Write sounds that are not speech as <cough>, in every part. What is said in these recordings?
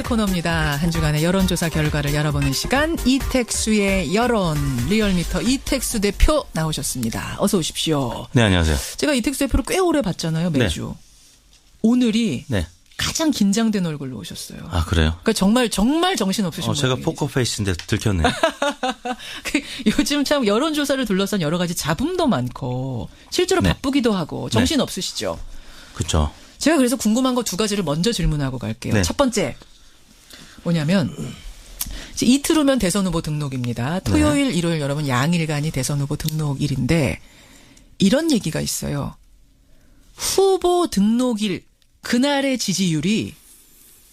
오늘의 코너입니다. 한 주간의 여론조사 결과를 열어보는 시간 이택수의 여론 리얼미터 이택수 대표 나오셨습니다. 어서 오십시오. 네, 안녕하세요. 제가 이택수 대표를 꽤 오래 봤잖아요, 매주. 오늘이 네. 가장 긴장된 얼굴로 오셨어요. 아, 그래요? 그러니까 정말 정말 정신 없으신 어, 제가. 포커 페이스인데 들켰네요. <laughs> 그 요즘 참 여론 조사를 둘러싼 여러 가지 잡음도 많고 실제로 네. 바쁘기도 하고 정신 없으시죠. 그렇죠. 제가 그래서 궁금한 거 두 가지를 먼저 질문하고 갈게요. 네. 첫 번째 뭐냐면 이틀 후면 대선 후보 등록입니다. 토요일, 일요일 여러분 양일간이 대선 후보 등록일인데 이런 얘기가 있어요. 후보 등록일 그날의 지지율이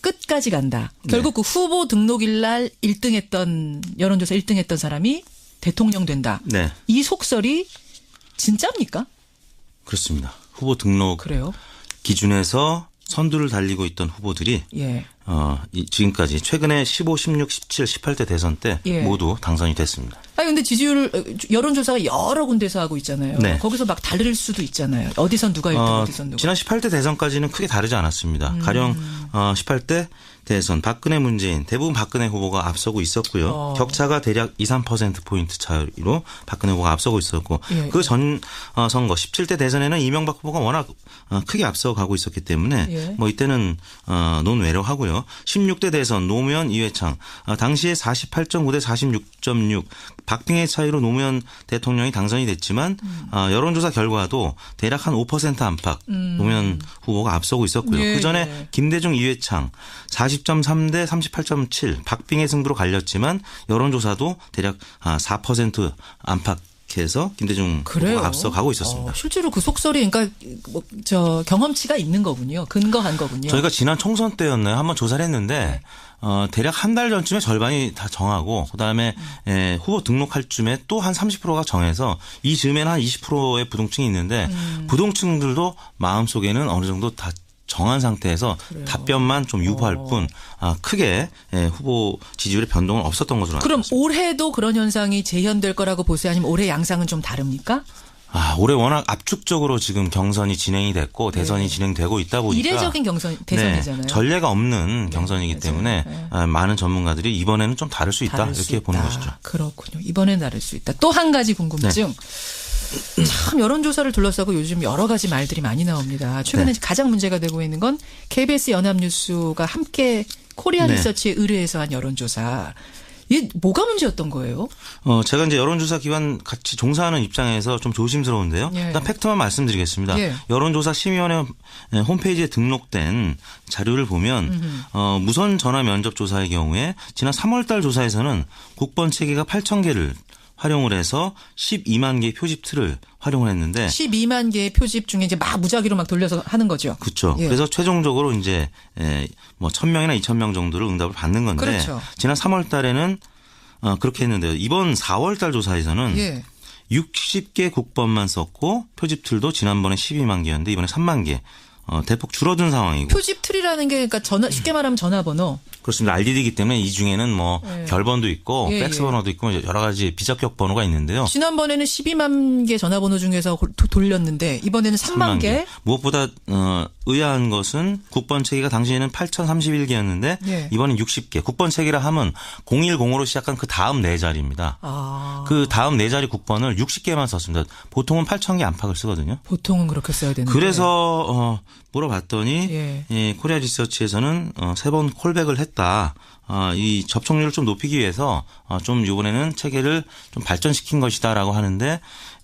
끝까지 간다. 결국 그 후보 등록일 날 1등 했던 여론조사 1등 했던 사람이 대통령 된다. 네. 이 속설이 진짜입니까? 그렇습니다. 후보 등록 그래요? 기준에서 선두를 달리고 있던 후보들이 예. 어, 이, 지금까지 최근에 15, 16, 17, 18대 대선 때 예. 모두 당선이 됐습니다. 아니 근데 지지율 어, 여론조사가 여러 군데서 하고 있잖아요. 네. 거기서 막 다를 수도 있잖아요. 어디선 누가 1등, 어, 어, 디선 누가. 지난 18대 대선까지는 크게 다르지 않았습니다. 음. 가령 어, 18대 대선 박근혜 문재인 대부분 박근혜 후보가 앞서고 있었고요. 어. 격차가 대략 2, 3% 포인트 차이로 박근혜 후보가 앞서고 있었고 예. 그전 선거 17대 대선에는 이명박 후보가 워낙 어, 크게 앞서가고 있었기 때문에 예. 뭐 이때는 어, 논외로 하고요. 16대 대선 노무현 이회창 어, 당시에 48.9 대 46.6 박빙의 차이로 노무현 대통령이 당선이 됐지만 음. 어, 여론조사 결과도 대략 한 5% 안팎 노무현 후보가 앞서고 있었고요. 음. 예, 그 전에 예. 김대중 이회창 40.3대 38.7 박빙의 승부로 갈렸지만 여론조사도 대략 아, 4% 안팎에서 김대중 그래요? 후보가 앞서가고 있었습니다. 어, 실제로 그 속설이 그러니까 뭐 저 경험치가 있는 거군요. 근거한 거군요. 저희가 지난 총선 때였나요? 한번 조사를 했는데 어, 대략 한 달 전쯤에 절반이 다 정하고 그다음에 에, 후보 등록할 쯤에 또 한 30%가 정해서 이 즈음에는 한 20%의 부동층이 있는데 음. 부동층들도 마음속에는 어느 정도 다 정한 상태에서 답변만 좀 유보할 어. 뿐 아, 크게 에, 후보 지지율의 변동은 없었던 것으로 그럼 나타났습니다. 올해도 그런 현상이 재현될 거라고 보세요? 아니면 올해 양상은 좀 다릅니까? 아, 올해 워낙 압축적으로 지금 경선이 진행이 됐고 대선이 진행되고 있다 보니까 네. 이례적인 경선 대선이잖아요. 네, 전례가 없는 경선이기 맞아요. 때문에 네. 아, 많은 전문가들이 이번에는 좀 다를 수 있다 다를 수 이렇게 보는 있다. 것이죠. 그렇군요. 이번엔 다를 수 있다. 또 한 가지 궁금증. 네. 참 여론조사를 둘러싸고 요즘 여러 가지 말들이 많이 나옵니다. 최근에 네. 가장 문제가 되고 있는 건 KBS 연합뉴스가 함께 코리아 네. 리서치에 의뢰해서 한 여론조사. 이게 뭐가 문제였던 거예요? 어, 제가 이제 여론조사 기관 같이 종사하는 입장에서 좀 조심스러운데요. 예. 일단 팩트만 말씀드리겠습니다. 예. 여론조사 심의원회 홈페이지에 등록된 자료를 보면 어, 무선 전화 면접 조사의 경우에 지난 3월달 조사에서는 국번 체계가 8천 개를 활용을 해서 12만 개의 표집 틀을 활용을 했는데 12만 개의 표집 중에 이제 막 무작위로 막 돌려서 하는 거죠. 그렇죠. 예. 그래서 최종적으로 이제 에, 뭐 1000명이나 2000명 정도를 응답을 받는 건데 그렇죠. 지난 3월 달에는 어, 그렇게 했는데요. 이번 4월 달 조사에서는 예. 60개 국번만 썼고 표집 틀도 지난번에 12만 개였는데 이번에 3만 개. 어, 대폭 줄어든 상황이고 표집 틀이라는 게 그러니까 전화 쉽게 말하면 전화번호. 그렇습니다. RDD이기 때문에 이 중에는 뭐 예. 결번도 있고 예, 예. 번호도 있고 여러 가지 비적격 번호가 있는데요. 지난번에는 12만 개 전화번호 중에서 돌렸는데 이번에는 3만, 개. 무엇보다 어, 의아한 것은 국번 체계가 당시에는 8,031개였는데 예. 이번엔 60개. 국번 체계라 하면 010으로 시작한 그 다음 네 자리입니다. 아. 그 다음 네 자리 국번을 60개만 썼습니다. 보통은 8,000개 안팎을 쓰거든요. 보통은 그렇게 써야 되는데. 그래서 어, 물어봤더니 예. 예, 코리아 리서치에서는 어, 세 번 콜백을 했다. 어, 이 접촉률을 좀 높이기 위해서 어, 좀 이번에는 체계를 좀 발전시킨 것이다라고 하는데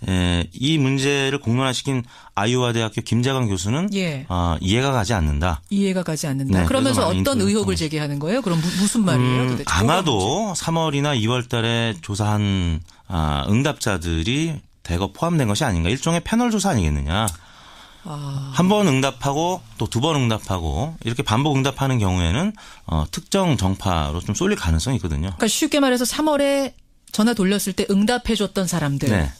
에, 이 문제를 공론화시킨 아이오와 대학교 김재관 교수는 예. 어, 이해가 가지 않는다. 이해가 가지 않는다. 네, 그러면서 어떤 의혹을. 제기하는 거예요? 그럼 무, 무슨 말이에요? 음, 도대체? 아마도 3월이나 2월 달에 조사한 아, 응답자들이 대거 포함된 것이 아닌가. 일종의 패널 조사 아니겠느냐. 아, 한번 응답하고 또 두 번 응답하고 이렇게 반복 응답하는 경우에는 어, 특정 정파로 좀 쏠릴 가능성이 있거든요. 그러니까 쉽게 말해서 3월에 전화 돌렸을 때 응답해줬던 사람들. 네.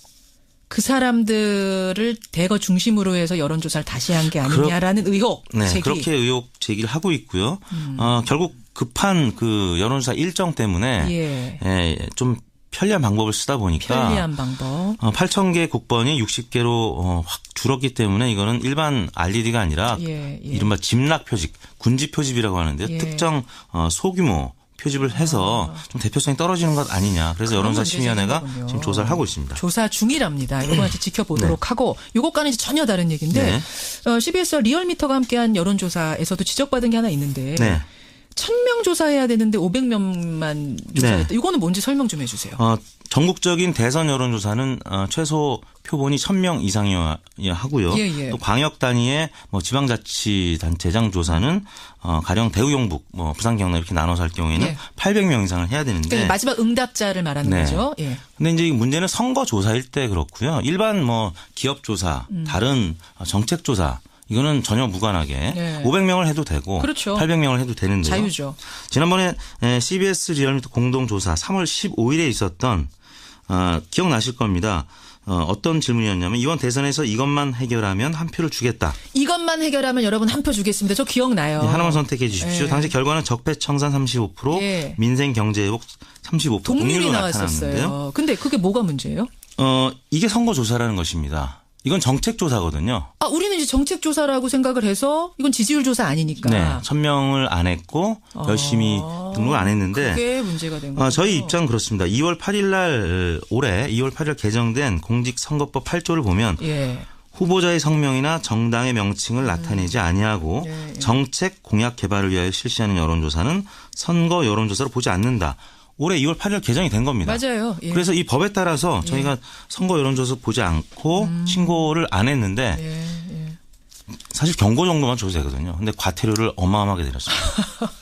그 사람들을 대거 중심으로 해서 여론조사를 다시 한 게 아니냐라는 의혹 네, 제기. 음. 그렇게 의혹 제기를 하고 있고요. 어, 결국 급한 그 여론조사 일정 때문에 예. 예, 좀 편리한 방법을 쓰다 보니까 편리한 방법. 어, 8,000개 국번이 60개로 어, 확 줄었기 때문에 이거는 일반 RDD가 아니라 예, 예. 이른바 집락 표집, 군지 표집이라고 하는데요. 예. 특정 어, 소규모 표집을 해서 좀 대표성이 떨어지는 것 아니냐. 그래서 여론사 문제점인 심의위원회가. 지금 조사를 하고 있습니다. 조사 중이랍니다. <clears throat> 이거 같이 지켜보도록 하고 요것과는 전혀 다른 얘기인데 네. 어, CBS 리얼미터가 함께한 여론조사에서도 지적받은 게 하나 있는데 네. 1000명 조사해야 되는데 500명만 조사했다. 이거는 뭔지 설명 좀 해주세요. 어, 전국적인 대선 여론조사는 어, 최소 표본이 1000명 이상이어야 하고요. 예, 예. 또 광역 단위의 뭐 지방자치단체장 조사는 어, 가령 대구 경북 뭐 부산 경남 이렇게 나눠서 할 경우에는 예. 800명 이상을 해야 되는데 그러니까 마지막 응답자를 말하는 네. 거죠. 예. 근데 이제 이 문제는 선거 조사일 때 그렇고요. 일반 뭐 기업 조사, 음. 다른 정책 조사 이거는 전혀 무관하게 네. 500명을 해도 되고 그렇죠. 800명을 해도 되는데요. 자유죠. 지난번에 에, CBS 리얼미터 공동조사 3월 15일에 있었던 어, 기억나실 겁니다. 어, 어떤 질문이었냐면 이번 대선에서 이것만 해결하면 한 표를 주겠다. 이것만 해결하면 여러분 한 표 주겠습니다. 저 기억나요. 네, 하나만 선택해 주십시오. 예. 당시 결과는 적폐청산 35%, 예. 민생 경제 회복 35% 동률이. 나왔었어요. 근데 그게 뭐가 문제예요? 어, 이게 선거 조사라는 것입니다. 이건 정책 조사거든요. 아, 우리는 이제 정책 조사라고 생각을 해서 이건 지지율 조사 아니니까. 네. 천명을 안 했고 열심히 등록을 안 했는데 아, 그게 문제가 된 거죠. 어, 저희 입장 그렇습니다. 2월 8일 날 올해 2월 8일 개정된 공직선거법 8조를 보면 예. 후보자의 성명이나 정당의 명칭을 나타내지 아니하고 예, 예. 정책 공약 개발을 위하여 실시하는 여론조사는 선거 여론조사로 보지 않는다. 올해 2월 8일 개정이 된 겁니다. 맞아요. 예. 그래서 이 법에 따라서 저희가 선거 여론조사 보지 않고 신고를 안 했는데 예, 예. 사실 경고 정도만 줘도 되거든요. 근데 과태료를 어마어마하게 내렸습니다.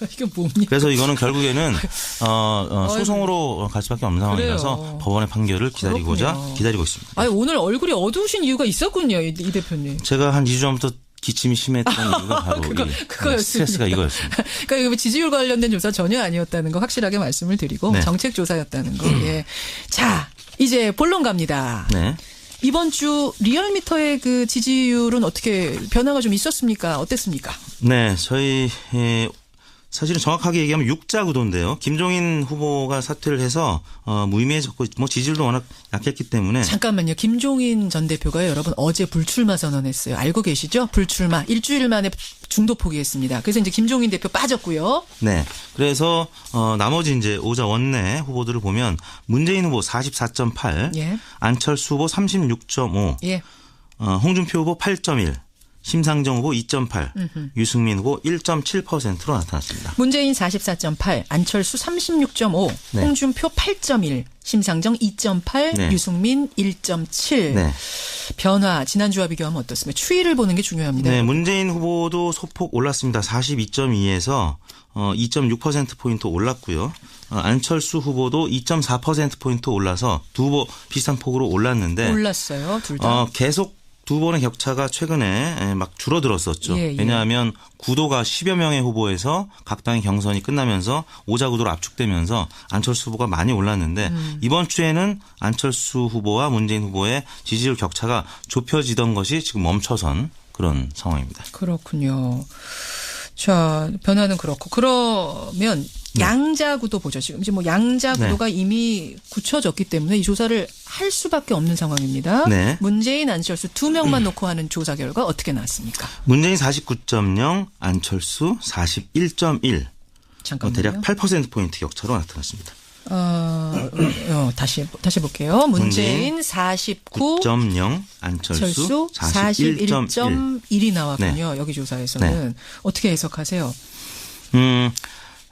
<laughs> 이게 뭡니까? 그래서 이거는 결국에는 <laughs> 어, 어, 소송으로 갈 수밖에 없는 상황이라서 그래요. 법원의 판결을 기다리고자 그렇군요. 기다리고 있습니다. 아니, 오늘 얼굴이 어두우신 이유가 있었군요, 이, 이 대표님. 제가 한 2주 전부터 기침이 심했던 <laughs> 이유가 바로 그거- 이 그거였습니다. 스트레스가 이거였습니다. <laughs> 그러니까 이거 지지율 관련된 조사 전혀 아니었다는 거 확실하게 말씀을 드리고 네. 정책 조사였다는 거. 예. 자, 이제 본론 갑니다. 네. 이번 주 리얼미터의 그 지지율은 어떻게 변화가 좀 있었습니까? 어땠습니까? 네, 저희 예, 사실은 정확하게 얘기하면 육자 구도인데요. 김종인 후보가 사퇴를 해서 어, 무의미해졌고 뭐 지지율도 워낙 약했기 때문에 잠깐만요. 김종인 전 대표가 여러분 어제 불출마 선언했어요. 알고 계시죠? 불출마 일주일 만에 중도 포기했습니다. 그래서 이제 김종인 대표 빠졌고요. 네. 그래서 어 나머지 이제 오자 원내 후보들을 보면 문재인 후보 44.8, 예. 안철수 후보 36.5, 예. 어 홍준표 후보 8.1, 심상정 후보 2.8, 유승민 후보 1.7%로 나타났습니다. 문재인 44.8, 안철수 36.5, 네. 홍준표 8.1, 심상정 2.8, 네. 유승민 1.7. 네. 변화 지난주와 비교하면 어떻습니까? 추이를 보는 게 중요합니다. 네, 문재인 후보도 소폭 올랐습니다. 42.2에서 어2.6% 포인트 올랐고요. 어, 안철수 후보도 2.4% 포인트 올라서 두 후보 비슷한 폭으로 올랐는데 올랐어요. 둘 다. 어, 계속 두 번의 격차가 최근에 에, 막 줄어들었었죠. 예, 예. 왜냐하면 구도가 10여 명의 후보에서 각 당의 경선이 끝나면서 오자 구도로 압축되면서 안철수 후보가 많이 올랐는데 음. 이번 주에는 안철수 후보와 문재인 후보의 지지율 격차가 좁혀지던 것이 지금 멈춰선 그런 상황입니다. 그렇군요. 자, 변화는 그렇고. 그러면 네. 양자 구도 보죠. 지금 이제 뭐 양자 구도가 이미 굳혀졌기 때문에 이 조사를 할 수밖에 없는 상황입니다. 네. 문재인, 안철수 두 명만 놓고 하는 조사 결과 어떻게 나왔습니까? 문재인 49.0, 안철수 41.1. 어, 잠깐만요. 대략 8%포인트 격차로 나타났습니다. 어, 어, 다시 다시 볼게요. 문재인 49, 9.0, 안철수 철수 41.1. 41.1이 나왔군요. 여기 조사에서는 어떻게 해석하세요? 음,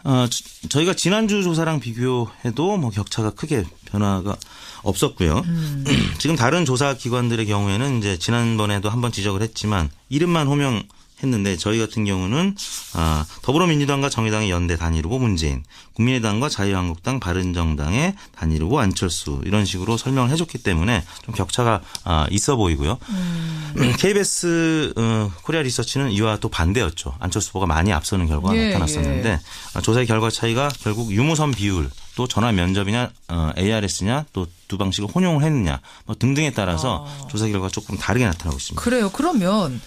어, 저- 저희가 지난주 조사랑 비교해도 뭐 격차가 크게 변화가 없었고요. <clears throat> 지금 다른 조사 기관들의 경우에는 이제 지난번에도 한번 지적을 했지만 이름만 호명 했는데 저희 같은 경우는 아, 더불어민주당과 정의당의 연대 단일 후보 문재인, 국민의당과 자유한국당, 바른정당의 단일 후보 안철수 이런 식으로 설명을 해줬기 때문에 좀 격차가 아, 있어 보이고요. <clears throat> KBS 어, 코리아 리서치는 이와 또 반대였죠. 안철수 후보가 많이 앞서는 결과가 예, 나타났었는데 아, 조사의 결과 차이가 결국 유무선 비율 또 전화 면접이냐 어, ARS냐 또 두 방식을 혼용을 했느냐 뭐 등등에 따라서 조사 결과가 조금 다르게 나타나고 있습니다. 그래요. 그러면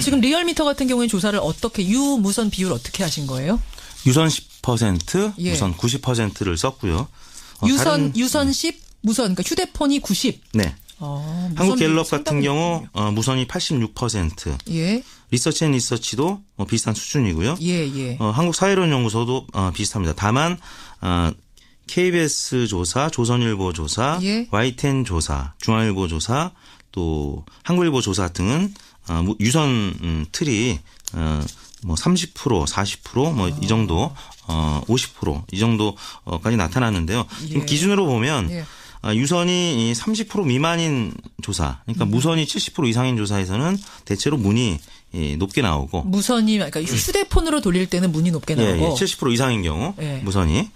지금 리얼미터 같은 경우에 조사를 어떻게 유무선 비율 어떻게 하신 거예요? 유선 10%, 예. 무선 90%를 썼고요. 어, 유선 유선 10, 무선 그러니까 휴대폰이 90. 네. 어, 무선 한국 갤럽 비율이 같은 경우. 어, 무선이 86%, 예. 리서치 앤 리서치도 어, 비슷한 수준이고요. 예, 예. 어, 한국 사회론 연구소도 어, 비슷합니다. 다만 어, KBS 조사, 조선일보 조사, 예. YTN 조사, 중앙일보 조사, 또 한국일보 조사 등은 어, 무- 유선 음, 틀이 어, 뭐 30%, 40%뭐 이 정도 어, 50%이 정도까지 나타나는데요. 지금 예. 기준으로 보면 예. 아, 유선이 이30% 미만인 조사, 그러니까 음. 무선이 70% 이상인 조사에서는 대체로 문이 예, 높게 나오고 무선이 그러니까 휴대폰으로 돌릴 때는 문이 높게 예, 나오고 예, 70% 이상인 경우 예. 무선이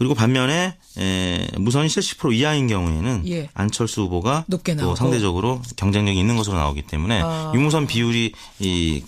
그리고 반면에 에, 무선이 70% 이하인 경우에는 예. 안철수 후보가 높게 또 나오고. 상대적으로 경쟁력이 있는 것으로 나오기 때문에 아. 유무선 비율이 이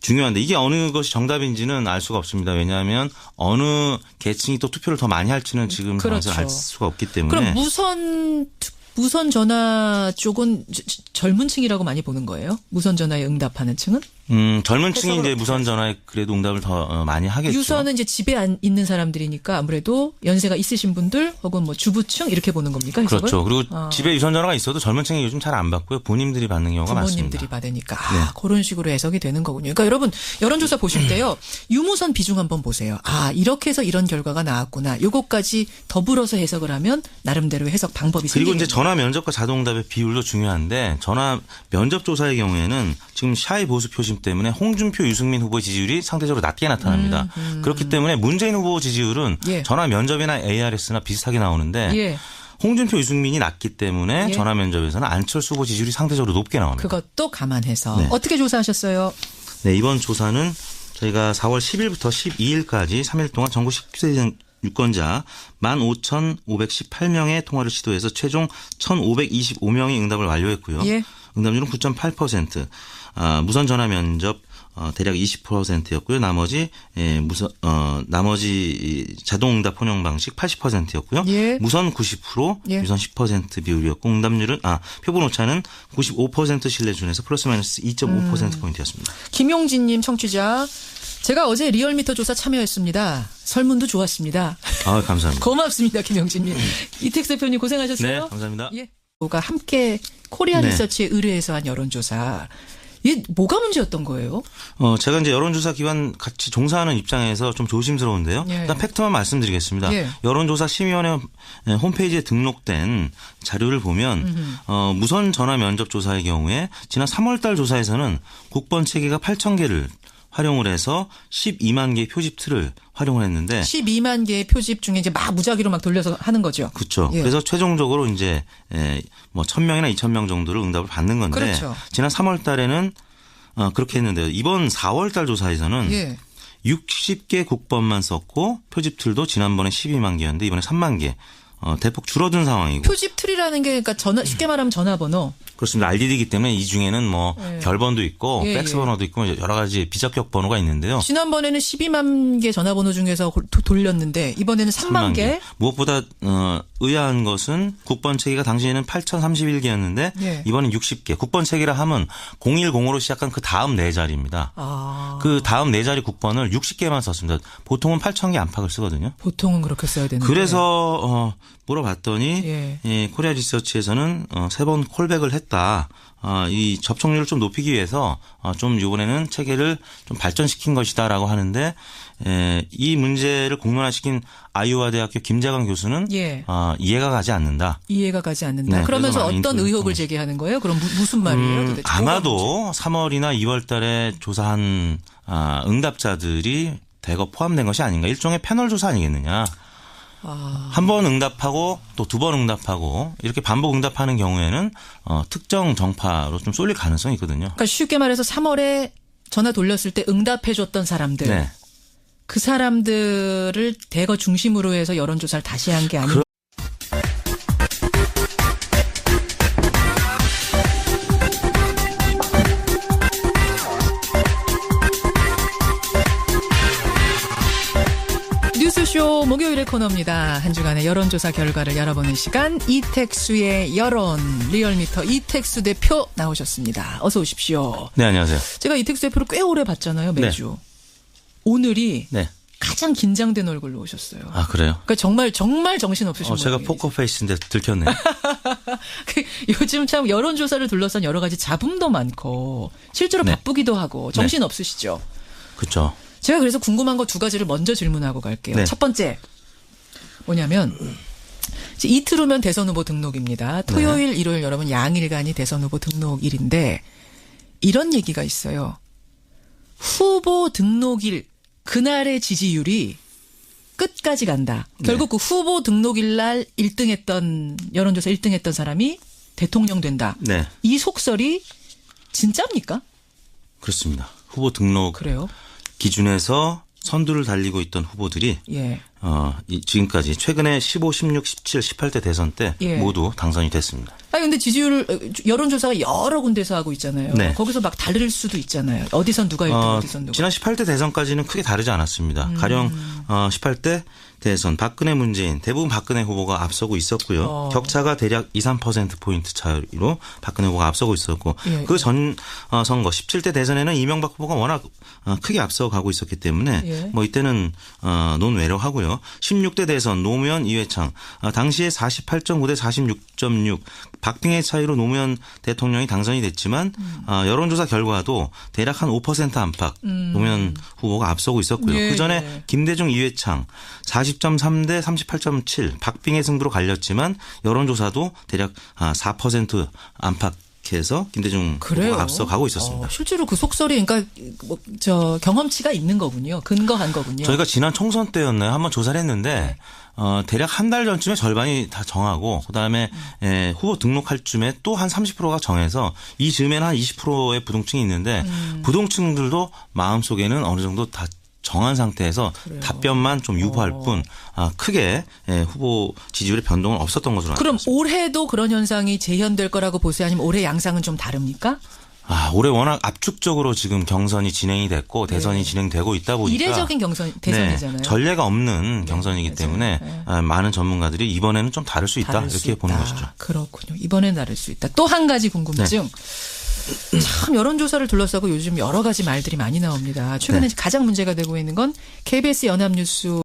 중요한데 이게 어느 것이 정답인지는 알 수가 없습니다. 왜냐하면 어느 계층이 또 투표를 더 많이 할지는 지금 그렇죠. 알 수가 없기 때문에 그럼 무선 무선 전화 쪽은 젊은 층이라고 많이 보는 거예요? 무선 전화에 응답하는 층은? 음, 젊은 층이 이제 무선 전화에 그래도 응답을 더 어, 많이 하겠죠. 유선은 이제 집에 안 있는 사람들이니까 아무래도 연세가 있으신 분들 혹은 뭐 주부층 이렇게 보는 겁니까? 해석을? 그렇죠. 그리고 어. 집에 유선 전화가 있어도 젊은 층이 요즘 잘 안 받고요. 본인들이 받는 경우가 부모님들이 많습니다. 네. 받으니까 아, 그런 식으로 해석이 되는 거군요. 그러니까 여러분 여론조사 보실 때요 유무선 비중 한번 보세요. 아 이렇게 해서 이런 결과가 나왔구나. 요것까지 더불어서 해석을 하면 나름대로 해석 방법이 그리고 이제 생기겠네요. 전화 면접과 자동응답의 비율도 중요한데 전화 면접 조사의 경우에는 지금 샤이 보수 표심 때문에 홍준표, 유승민 후보 지지율이 상대적으로 낮게 나타납니다. 그렇기 때문에 문재인 후보 지지율은 음, 예. 전화 면접이나 ARS나 비슷하게 나오는데 예. 홍준표, 유승민이 낮기 때문에 예. 전화 면접에서는 안철수 후보 지지율이 상대적으로 높게 나옵니다. 그것도 감안해서 네. 어떻게 조사하셨어요? 네, 이번 조사는 저희가 4월 10일부터 12일까지 3일 동안 전국 10세 유권자 15,518명의 통화를 시도해서 최종 1,525명이 응답을 완료했고요. 예. 응답률은 9.8%. 아, 무선 전화 면접 어, 대략 20%였고요. 나머지 예, 무선 어 나머지 이 자동 응답 혼용 방식 80%였고요. 예. 무선 90%, 예. 유선 10% 비율이었고 응답률은 아 표본 오차는 95% 신뢰 준에서 플러스 마이너스 2.5% 포인트였습니다. 김용진 님 청취자. 제가 어제 리얼미터 조사 참여했습니다. 설문도 좋았습니다. 아, 감사합니다. 고맙습니다, 김용진님. 이택스 대표님 고생하셨어요. 네, 감사합니다. 예. 가 함께 코리아 네. 리서치에 의뢰해서 한 여론조사. 이게 뭐가 문제였던 거예요? 어, 제가 이제 여론조사 기관 같이 종사하는 입장에서 좀 조심스러운데요. 예. 일단 팩트만 말씀드리겠습니다. 예. 여론조사 심의원회 홈페이지에 등록된 자료를 보면 어, 무선 전화 면접 조사의 경우에 지난 3월달 조사에서는 국번 체계가 8천 개를 활용을 해서 12만 개의 표집 틀을 활용을 했는데 12만 개의 표집 중에 이제 막 무작위로 막 돌려서 하는 거죠. 그렇죠. 예. 그래서 최종적으로 이제 에, 뭐 1000명이나 2000명 정도를 응답을 받는 건데 그렇죠. 지난 3월 달에는 어, 그렇게 했는데요. 이번 4월 달 조사에서는 예. 60개 국번만 썼고 표집 틀도 지난번에 12만 개였는데 이번에 3만 개. 어, 대폭 줄어든 상황이고 표집 틀이라는 게 그러니까 전화 쉽게 말하면 전화번호. 그렇습니다. RDD이기 때문에 이 중에는 뭐 예. 결번도 있고 예, 팩스 예. 번호도 있고 여러 가지 비적격 번호가 있는데요. 지난번에는 12만 개 전화번호 중에서 고- 도- 돌렸는데 이번에는 3만, 개. 무엇보다 어, 의아한 것은 국번 체계가 당시에는 8,031개였는데 예. 이번엔 60개. 국번 체계라 하면 010으로 시작한 그 다음 네 자리입니다. 아. 그 다음 네 자리 국번을 60개만 썼습니다. 보통은 8,000개 안팎을 쓰거든요. 보통은 그렇게 써야 되는데. 그래서 어, 물어봤더니 예. 예, 코리아 리서치에서는 어, 세번 콜백을 했다. 아, 이 접촉률을 좀 높이기 위해서 어, 좀 이번에는 체계를 좀 발전시킨 것이다라고 하는데 에, 이 문제를 공론화시킨 아이오와 대학교 김재강 교수는 예. 아, 이해가 가지 않는다. 이해가 가지 않는다. 네, 그러면서 어떤 의혹을 제기하는 거예요? 그럼 무, 슨 말이에요? 음? 아마도 3월이나 2월 달에 조사한 아, 응답자들이 대거 포함된 것이 아닌가. 일종의 패널 조사 아니겠느냐. 아. 한번 응답하고 또 두 번 응답하고 이렇게 반복 응답하는 경우에는 어, 특정 정파로 좀 쏠릴 가능성이 있거든요. 그러니까 쉽게 말해서 3월에 전화 돌렸을 때 응답해 줬던 사람들. 네. 그 사람들을 대거 중심으로 해서 여론조사를 다시 한 게 아니고 목요일의 코너입니다. 한 주간의 여론조사 결과를 열어보는 시간 이택수의 여론 리얼미터 이택수 대표 나오셨습니다. 어서 오십시오. 네, 안녕하세요. 제가 이택수 대표를 꽤 오래 봤잖아요 매주. 오늘이 네. 가장 긴장된 얼굴로 오셨어요. 아 그래요? 그러니까 정말 정말 정신 없으신 어, 제가 모양이에요. 포커 페이스인데 들켰네요. <laughs> 그 요즘 참 여론 조사를 둘러싼 여러 가지 잡음도 많고 실제로 네. 바쁘기도 하고 정신 없으시죠. 그렇죠. 제가 그래서 궁금한 거 두 가지를 먼저 질문하고 갈게요. 네. 첫 번째 뭐냐면 이틀 후면 대선 후보 등록입니다. 토요일, 일요일 여러분 양일간이 대선 후보 등록일인데 이런 얘기가 있어요. 후보 등록일 그날의 지지율이 끝까지 간다. 결국 그 후보 등록일 날 1등 했던 여론조사 1등 했던 사람이 대통령 된다. 네, 이 속설이 진짜입니까? 그렇습니다. 후보 등록 그래요? 기준에서 선두를 달리고 있던 후보들이 예. 어, 이- 지금까지 최근에 15, 16, 17, 18대 대선 때 예. 모두 당선이 됐습니다. 아니 근데 지지율 어, 여론조사가 여러 군데서 하고 있잖아요. 네. 거기서 막 다를 수도 있잖아요. 어디선 누가 1등, 어, 어, 디선 누가. 지난 18대 대선까지는 크게 다르지 않았습니다. 음. 가령 어, 18대 대선 박근혜 문재인 대부분 박근혜 후보가 앞서고 있었고요. 어. 격차가 대략 2, 3% 포인트 차이로 박근혜 후보가 앞서고 있었고 예, 그전 선거 17대 대선에는 이명박 후보가 워낙 어, 크게 앞서가고 있었기 때문에 예. 뭐 이때는 어, 논외로 하고요. 16대 대선 노무현 이회창 어, 당시에 48.9 대 46.6 박빙의 차이로 노무현 대통령이 당선이 됐지만 음. 어, 여론조사 결과도 대략 한 5% 안팎 노무현 후보가 앞서고 있었고요. 음. 예, 그 전에 예. 김대중 이회창 40.3대 38.7 박빙의 승부로 갈렸지만 여론조사도 대략 아, 4% 안팎에서 김대중 그래요. 후보가 앞서가고 있었습니다. 어, 실제로 그 속설이 그러니까 뭐, 저 경험치가 있는 거군요. 근거한 거군요. 저희가 지난 총선 때였나요? 한번 조사를 했는데 어, 대략 한 달 전쯤에 절반이 다 정하고 그다음에 에, 후보 등록할 쯤에 또 한 30%가 정해서 이 즈음에는 한 20%의 부동층이 있는데 음. 부동층들도 마음속에는 어느 정도 다 정한 상태에서 답변만 좀 유보할 어. 뿐 아, 크게 에, 후보 지지율의 변동은 없었던 것으로 그럼 알고 있습니다. 올해도 그런 현상이 재현될 거라고 보세요? 아니면 올해 양상은 좀 다릅니까? 아, 올해 워낙 압축적으로 지금 경선이 진행이 됐고 대선이 진행되고 있다 보니까 네. 이례적인 경선 대선이잖아요. 네, 전례가 없는 경선이기 맞아요. 때문에 네. 아, 많은 전문가들이 이번에는 좀 다를 수 있다 다를 수 이렇게 보는 있다. 것이죠. 그렇군요. 이번엔 다를 수 있다. 또 한 가지 궁금증. 네. 참 여론조사를 둘러싸고 요즘 여러 가지 말들이 많이 나옵니다. 최근에 네. 가장 문제가 되고 있는 건 KBS 연합뉴스